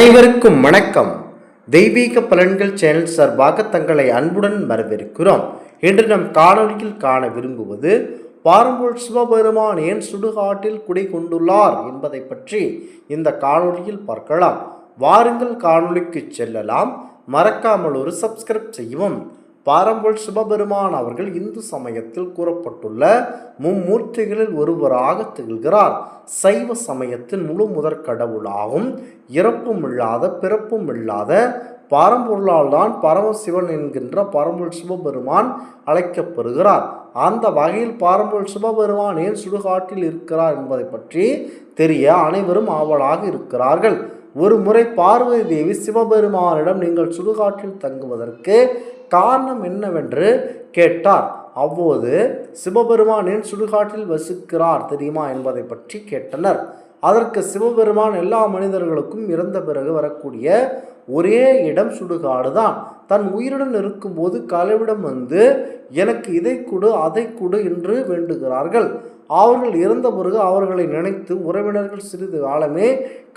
அனைவருக்கும் வணக்கம். தெய்வீக பலன்கள் சேனல் சார்பாக தங்களை அன்புடன் வரவேற்கிறோம். இன்று நம் காணொலியில் காண விரும்புவது பாரம்பூர் சிவபெருமான் ஏன் சுடுகாட்டில் குடி கொண்டுள்ளார் என்பதை பற்றி இந்த காணொலியில் பார்க்கலாம். வாருங்கள் காணொலிக்கு செல்லலாம். மறக்காமல் ஒரு சப்ஸ்கிரைப் செய்யவும். பாரம்பல் சிவபெருமான் அவர்கள் இந்து சமயத்தில் கூறப்பட்டுள்ள மும்மூர்த்திகளில் ஒருவராக திகழ்கிறார். சைவ சமயத்தின் முழு முதற் கடவுளாகும் இறப்பும் இல்லாத பிறப்பும் இல்லாத பாரம்பொருளால் தான் பரமசிவன் என்கின்ற பரம்பொருள் சிவபெருமான் அழைக்கப்படுகிறார். அந்த வகையில் பாரம்பொருள் சிவபெருமான் ஏன் சுடுகாட்டில் இருக்கிறார் என்பதை பற்றி தெரிய அனைவரும் ஆவலாக இருக்கிறார்கள். ஒரு முறை பார்வதி தேவி சிவபெருமானிடம் நீங்கள் சுடுகாட்டில் தங்குவதற்கு காரணம் என்னவென்று கேட்டார். அவ்வோது சிவபெருமானின் சுடுகாட்டில் வசிக்கிறார் தெரியுமா என்பதை பற்றி கேட்டனர். அதற்கு சிவபெருமான் எல்லா மனிதர்களுக்கும் இறந்த பிறகு வரக்கூடிய ஒரே இடம் சுடுகாடு தான் தன் உயிருடன் இருக்கும்போது கலைவிடம் வந்து எனக்கு இதை கொடு அதை கொடு என்று வேண்டுகிறார்கள். அவர்கள் இறந்த பிறகு அவர்களை நினைத்து உறவினர்கள் சிறிது காலமே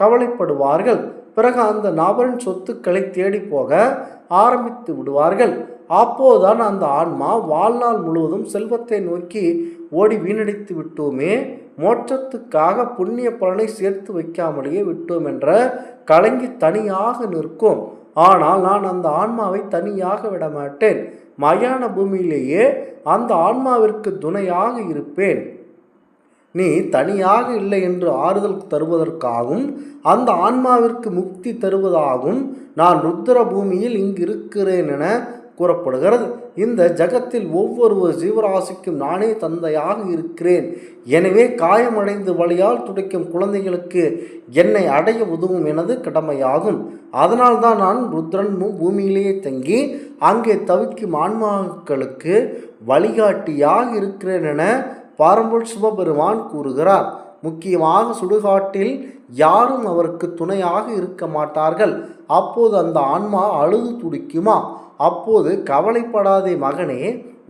கவலைப்படுவார்கள். பிறகு அந்த நபரின் சொத்துக்களை தேடி போக ஆரம்பித்து விடுவார்கள். அப்போதுதான் அந்த ஆன்மா வாழ்நாள் முழுவதும் செல்வத்தை நோக்கி ஓடி வீணடித்து விட்டோமே. மோட்சத்துக்காக புண்ணிய பலனை சேர்த்து வைக்காமலேயே விட்டோம் என்ற கலங்கி தனியாக நிற்கும். ஆனால் நான் அந்த ஆன்மாவை தனியாக விட மாட்டேன் மயான பூமியிலேயே அந்த ஆன்மாவிற்கு துணையாக இருப்பேன். நீ தனியாக இல்லை என்று ஆறுதல் தருவதற்காகவும் அந்த ஆன்மாவிற்கு முக்தி தருவதாகவும் நான் ருத்ர பூமியில் இங்கு இருக்கிறேன் என கூறப்படுகிறது. இந்த ஜகத்தில் ஒவ்வொரு ஜீவராசிக்கும் நானே தந்தையாக இருக்கிறேன். எனவே காயமடைந்து வழியால் துடைக்கும் குழந்தைகளுக்கு என்னை அடைய உதவும் எனது கடமையாகும். அதனால்தான் நான் ருத்ரன் பூமியிலேயே தங்கி அங்கே தவிக்கும் ஆன்மாக்களுக்கு வழிகாட்டியாக இருக்கிறேன் என பாரம்பொருள் சிவபெருமான் கூறுகிறார் முக்கியமாக சுடுகாட்டில் யாரும் அவருக்கு துணையாக இருக்க மாட்டார்கள். அப்போது அந்த ஆன்மா அழுது துடிக்குமா? அப்போது கவலைப்படாதே மகனே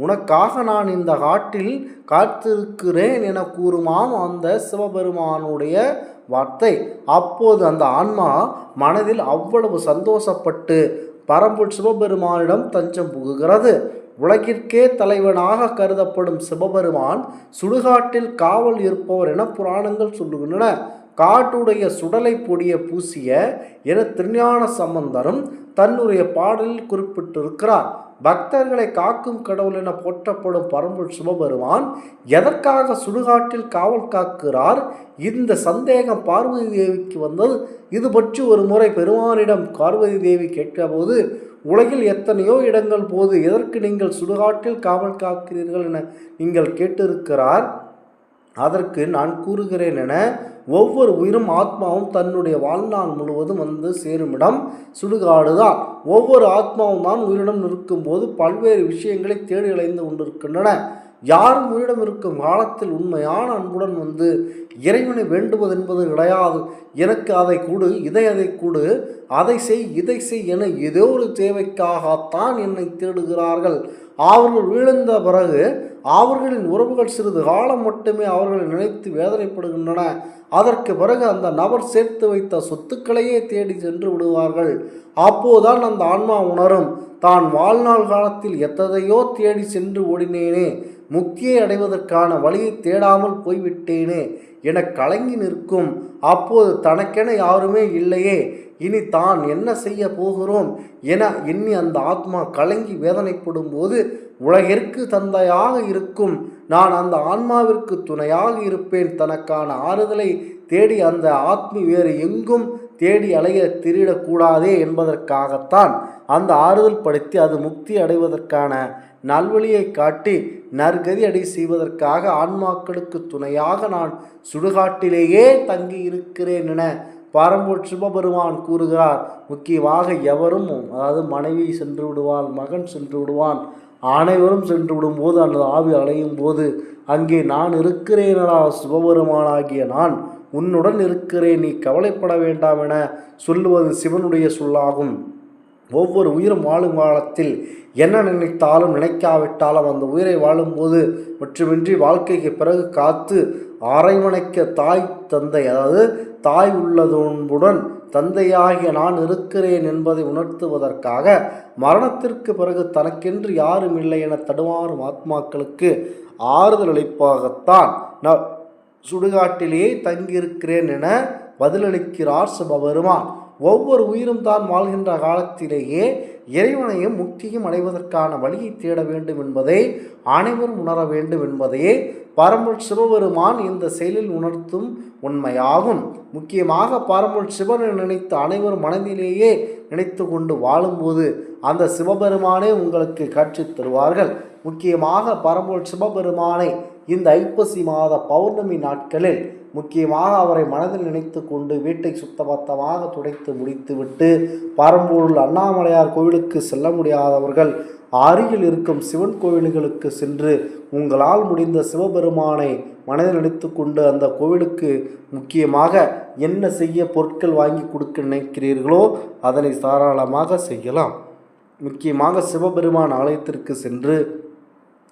உனக்காக நான் இந்த காட்டில் காத்திருக்கிறேன் என கூறுமாம் அந்த சிவபெருமானுடைய வார்த்தை. அப்போது அந்த ஆன்மா மனதில் அவ்வளவு சந்தோஷப்பட்டு பரம்பூர் சிவபெருமானிடம் தஞ்சம் புகுகிறது. உலகிற்கே தலைவனாக கருதப்படும் சிவபெருமான் சுடுகாட்டில் காவல் இருப்பவர் என புராணங்கள் சொல்லுகின்றன. காட்டுடைய சுடலை பொடிய பூசிய என திருஞான சம்பந்தரும் தன்னுடைய பாடலில் குறிப்பிட்டிருக்கிறார். பக்தர்களை காக்கும் கடவுள் என போற்றப்படும் பரம்புள் சிவபெருமான் எதற்காக சுடுகாட்டில் காவல் காக்கிறார்? இந்த சந்தேகம் பார்வதி தேவிக்கு வந்தது. இது பற்றி ஒரு முறை பெருமானிடம் பார்வதி தேவி கேட்டபோது உலகில் எத்தனையோ இடங்கள் போது எதற்கு நீங்கள் சுடுகாட்டில் காவல் காக்கிறீர்கள் என நீங்கள் கேட்டிருக்கிறார். அதற்கு நான் கூறுகிறேன் என ஒவ்வொரு உயிரும் ஆத்மாவும் தன்னுடைய வாழ்நாள் முழுவதும் வந்து சேருமிடம் சுடுகாடு தான் ஒவ்வொரு ஆத்மாவும் தான் உயிரிடம் நிற்கும்போது பல்வேறு விஷயங்களை தேடி அலைந்து கொண்டிருக்கின்றன. யாரும் உயிரிடம் இருக்கும் காலத்தில் உண்மையான அன்புடன் வந்து இறைவனை வேண்டுவது என்பது கிடையாது. எனக்கு அதை கொடு இதை அதை கொடு அதை செய் இதை செய் என ஏதோ ஒரு தேவைக்காகத்தான் என்னை தேடுகிறார்கள். அவர்கள் வீழ்ந்த பிறகு அவர்களின் உறவுகள் சிறிது காலம் மட்டுமே அவர்களை நினைத்து வேதனைப்படுகின்றன. அதற்கு பிறகு அந்த நபர் சேர்த்து வைத்த சொத்துக்களையே தேடி சென்று விடுவார்கள். அப்போதுதான் அந்த ஆன்மா உணரும். தான் வாழ்நாள் காலத்தில் எத்ததையோ தேடி சென்று ஓடினேனே முக்தியை அடைவதற்கான வழியை தேடாமல் போய்விட்டேனே என கலங்கி நிற்கும். அப்போது தனக்கென யாருமே இல்லையே இனி தான் என்ன செய்ய போகிறோம் என எண்ணி அந்த ஆத்மா கலங்கி வேதனைப்படும் போது உலகிற்கு தந்தையாக இருக்கும் நான் அந்த ஆன்மாவிற்கு துணையாக இருப்பேன் தனக்கான ஆறுதலை தேடி அந்த ஆத்மி வேறு எங்கும் தேடி அலைய திருடக்கூடாதே என்பதற்காகத்தான் அந்த ஆறுதல் படுத்தி அது முக்தி அடைவதற்கான நல்வழியை காட்டி நற்கதி அடை செய்வதற்காக ஆன்மாக்களுக்கு துணையாக நான் சுடுகாட்டிலேயே தங்கி இருக்கிறேன் என பாரம்பூர் சிவபெருமான் கூறுகிறார். முக்கியமாக எவரும் அதாவது மனைவி சென்று விடுவான் மகன் சென்று விடுவான் அனைவரும் சென்று விடும்போது அந்த ஆவி அலையும் போது அங்கே நான் இருக்கிறேனடா சிவபெருமானாகிய நான் உன்னுடன் இருக்கிறேன் நீ கவலைப்பட வேண்டாம் என சொல்லுவது சிவனுடைய சொல்லாகும். ஒவ்வொரு உயிரும் வாழும் காலத்தில் என்ன நினைத்தாலும் நினைக்காவிட்டாலும் அந்த உயிரை வாழும்போது மட்டுமின்றி வாழ்க்கைக்கு பிறகு காத்து அரவணைக்க தாய் தந்தை அதாவது தாய் உள்ளதோன்புடன் தந்தையாகிய நான் இருக்கிறேன் என்பதை உணர்த்துவதற்காக மரணத்திற்கு பிறகு தனக்கென்று யாரும் இல்லை என தடுமாறும் ஆத்மாக்களுக்கு ஆறுதல் அளிப்பாகத்தான் சுடுகாட்டிலேயே சுடுகாட்டிலே தங்கியிருக்கிறேன் என பதிலளிக்கிறார் சிவபெருமான் ஒவ்வொரு உயிரும் தான் வாழ்கின்ற காலத்திலேயே இறைவனையும் முக்தியும் அடைவதற்கான வழியை தேட வேண்டும் என்பதை அனைவரும் உணர வேண்டும் என்பதையே பரம்பொருள் சிவபெருமான் இந்த செயலில் உணர்த்தும் உண்மையாகும். முக்கியமாக பரம்பொருள் சிவனை நினைத்து அனைவரும் மனதிலேயே நினைத்து கொண்டு வாழும்போது அந்த சிவபெருமானே உங்களுக்கு காட்சி தருவார்கள். முக்கியமாக பரம்பொருள் சிவபெருமானை இந்த ஐப்பசி மாத பௌர்ணமி நாட்களில் முக்கியமாக அவரை மனதில் நினைத்து கொண்டு வீட்டை சுத்தபத்தமாக துடைத்து முடித்துவிட்டு பரம்பூரில் அண்ணாமலையார் கோவிலுக்கு செல்ல முடியாதவர்கள் அருகில் இருக்கும் சிவன் கோவில்களுக்கு சென்று உங்களால் முடிந்த சிவபெருமானை மனதில் நினைத்து கொண்டு அந்த கோவிலுக்கு முக்கியமாக என்ன செய்ய பொருட்கள் வாங்கி கொடுக்க நினைக்கிறீர்களோ அதனை தாராளமாக செய்யலாம். முக்கியமாக சிவபெருமான் ஆலயத்திற்கு சென்று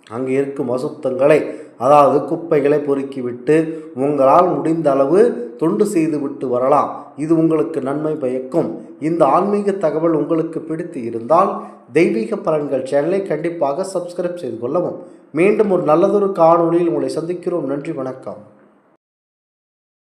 அங்கே இருக்கும் அசுத்தங்களை அதாவது குப்பைகளை பொறுக்கிவிட்டு உங்களால் முடிந்த அளவு தொண்டு செய்துவிட்டு வரலாம். இது உங்களுக்கு நன்மை பயக்கும். இந்த ஆன்மீக தகவல் உங்களுக்கு பிடித்து இருந்தால் தெய்வீக பலன்கள் சேனலை கண்டிப்பாக சப்ஸ்கிரைப் செய்து கொள்ளவும். மீண்டும் ஒரு நல்லதொரு காணொளியில் உங்களை சந்திக்கிறோம். நன்றி வணக்கம்.